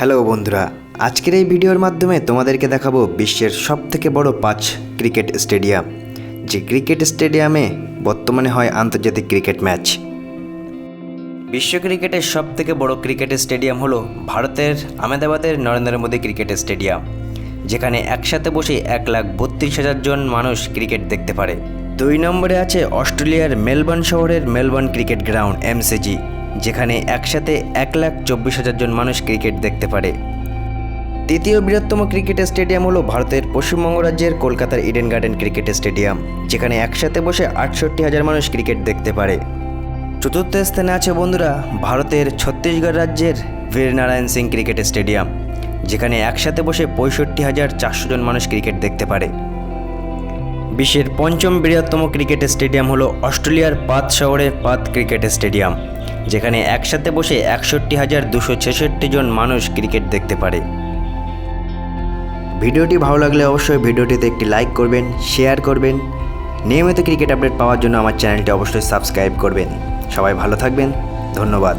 Hello বন্ধুরা, আজকের এই ভিডিওর মাধ্যমে তোমাদেরকে দেখাবো বিশ্বের সবথেকে বড় পাঁচ ক্রিকেট স্টেডিয়াম, যে ক্রিকেট স্টেডিয়ামে বর্তমানে হয় আন্তর্জাতিক ক্রিকেট ম্যাচ। বিশ্ব ক্রিকেটের সবথেকে বড় ক্রিকেট স্টেডিয়াম হলো ভারতের আহমেদাবাদের নরেন্দ্র মোদী ক্রিকেট স্টেডিয়াম, যেখানে একসাথে বসে এক লাখ বত্রিশ হাজার জন মানুষ ক্রিকেট দেখতে পারে। দুই নম্বরে আছে অস্ট্রেলিয়ার মেলবোর্ন শহরের মেলবোর্ন ক্রিকেট গ্রাউন্ড, এমসিজি। যেখানে একসাথে এক লাখ চব্বিশ হাজার জন মানুষ ক্রিকেট দেখতে পারে। তৃতীয় বৃহত্তম ক্রিকেট স্টেডিয়াম হলো ভারতের পশ্চিমবঙ্গ রাজ্যের কলকাতার ইডেন গার্ডেন ক্রিকেট স্টেডিয়াম, যেখানে একসাথে বসে আটষট্টি হাজার মানুষ ক্রিকেট দেখতে পারে। চতুর্থ স্থানে আছে বন্ধুরা ভারতের ছত্তিশগড় রাজ্যের বীরনারায়ণ সিং ক্রিকেট স্টেডিয়াম, যেখানে একসাথে বসে পঁয়ষট্টি হাজার চারশো জন মানুষ ক্রিকেট দেখতে পারে। বিশ্বের পঞ্চম বৃহত্তম ক্রিকেট স্টেডিয়াম হলো অস্ট্রেলিয়ার পাত শহরের পাত ক্রিকেট স্টেডিয়াম যেখানে একসাথে বসে একষট্টি হাজার দুশো ছেষট্টি জন মানুষ ক্রিকেট দেখতে পারে। ভিডিওটি ভালো লাগলে অবশ্যই ভিডিওটিতে একটি লাইক করবেন, শেয়ার করবেন। নিয়মিত ক্রিকেট আপডেট পাওয়ার জন্য আমার চ্যানেলটি অবশ্যই সাবস্ক্রাইব করবেন। সবাই ভালো থাকবেন, ধন্যবাদ।